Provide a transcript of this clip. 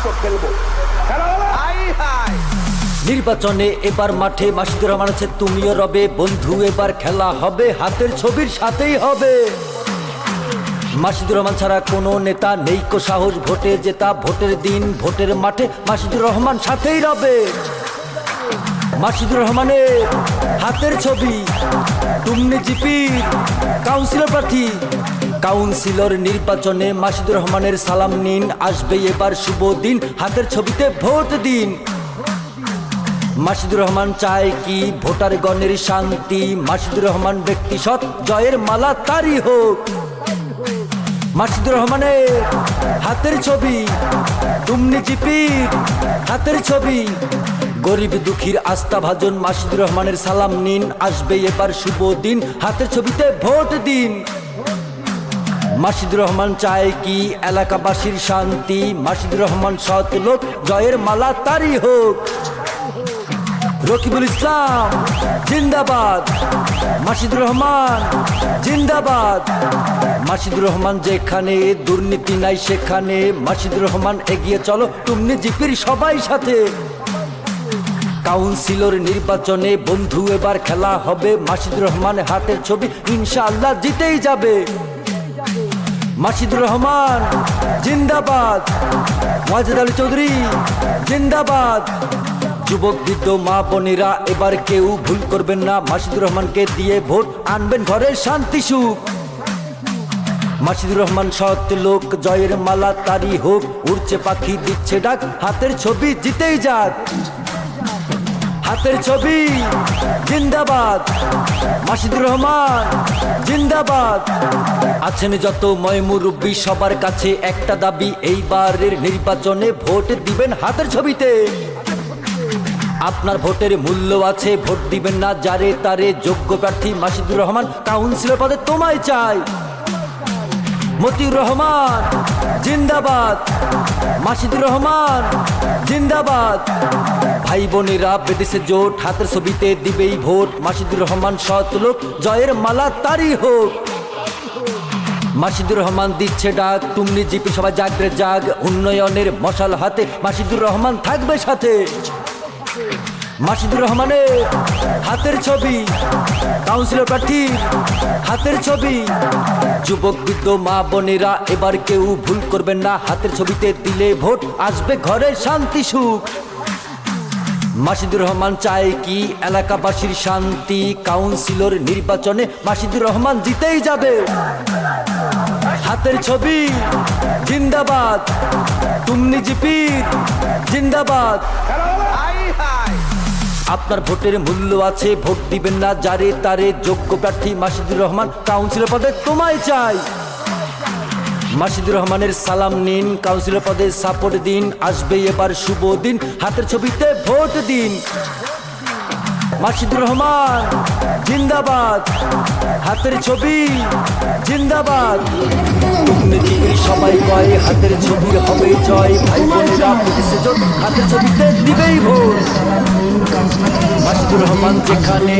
আসো খেলব। খেলা হবে? হাই হাই। নির্বাচনে এবার মাঠে মাসুদুর রহমান আছে তুমিও রবে। বন্ধু এবার খেলা হবে। হাতের ছবির সাথেই হবে। মাসুদুর রহমান ছাড়া কোনো নেতা নেই কো সাহস। ভোটে জেতা ভোটের দিন ভোটের মাঠে মাসুদুর রহমান সাথেই রবে। মাসুদুর রহমানের হাতের ছবি টুমনি জিপি কাউন্সিলর প্রার্থী। কাউন্সিলর নির্বাচনে মাসিদুর রহমানের সালাম নিন আসবে এবার শুভ দিন, হাতের ছবিতে ভোট দিন। মাসিদুর রহমান চায় কি? ভোটার গণের শান্তি। মাসিদুর রহমান ব্যক্তি সৎ, জয়ের মালা তারই হোক। মাসিদুর রহমানের হাতের ছবি তুমনি জিপির হাতের ছবি। গরিব দুঃখীর আস্থা ভাজন মাসিদুর রহমানের সালাম নিন আসবে এবার শুভ দিন, হাতের ছবিতে ভোট দিন। মাসিদুর রহমান চায় কি এলাকাবাসীর শান্তি? মাসিদুর রহমান সৎ লোক, জয়ের মালা তারই হোক। রকিবুল ইসলাম, জিন্দাবাদ। মাসিদুর রহমান, জিন্দাবাদ। মাসিদুর রহমান যেখানে, দুর্নীতি নাই সেখানে। মাসিদুর রহমান এগিয়ে চলো তুমি জিপির সবাই সাথে। কাউন্সিলর নির্বাচনে বন্ধু এবার খেলা হবে। মাসিদুর রহমান হাতের ছবি, ইনশাআল্লাহ জিতেই যাবে। মাসিদুর রহমান, জিন্দাবাদ। ওয়াজেদ আলী চৌধুরী, জিন্দাবাদ। যুবক বৃদ্ধ মা বোনেরা, এবার কেউ ভুল করবেন না। মাসিদুর রহমানকে দিয়ে ভোট আনবেন ঘরে শান্তি সুখ। মাসিদুর রহমান সৎ লোক, জয়ের মালা তারি হোক, উড়ছে পাখি দিচ্ছে ডাক, হাতের ছবি জিতেই যাক। হাতের ছবি, জিন্দাবাদ। মাসিদুর রহমান, জিন্দাবাদ। আছেন যত ময়মুরব্বী সবার কাছে একটা দাবি, এইবারের নির্বাচনে ভোট দিবেন হাতের ছবিতে। আপনার ভোটের মূল্য আছে, ভোট দিবেন না, যারে তারে যোগ্য প্রার্থী মাসিদুর রহমান, কাউন্সিলর পদে তোমায় চাই। মতিউর রহমান, জিন্দাবাদ। মাসিদুর রহমান, জিন্দাবাদ। ভাই বোনেরা, বেদেশে জোট, হাতের ছবিতে দিবেই ভোট। মাসিদুর রহমান সৎ লোক, জয়ের মালা তারই হোক। মাসিদুর রহমান দিচ্ছে ডাক তুমনি জিপি সবাই জাগরে জাগ। উন্নয়নের মশাল হাতে মাসিদুর রহমান থাকবে সাথে। মাসিদুর রহমানের হাতের ছবি কাউন্সিলর প্রার্থী হাতের ছবি। যুবক বৃদ্ধ মা বোনেরা, এবার কেউ ভুল করবেন না, হাতের ছবিতে দিলে ভোট, আসবে ঘরে শান্তি, সুখ। মাসিদুর রহমান চায় কি এলাকাবাসীর শান্তি কাউন্সিলর নির্বাচনে মাসিদুর রহমান জিতেই যাবে। হাতের ছবি, জিন্দাবাদ। তুমনি জিপির, জিন্দাবাদ। আপনার ভোটের মূল্য আছে, ভোট দিবেন না, যারে তারে যোগ্য প্রার্থী মাসিদুর রহমান কাউন্সিলর পদে তোমায় চাই। মাসিদুর রহমানের সালাম নিন কাউন্সিলর পদে সাপোর্ট দিন আসবে এবার শুভ দিন, হাতের ছবিতে ভোট দিন। মাসিদুর রহমান, জিন্দাবাদ। হাতের ছবি, জিন্দাবাদ। সবাই কয়, হাতের ছবি হবে জয়, ভাই বোনেরা হাতের ছবিতে দিবেই ভোট। যেখানে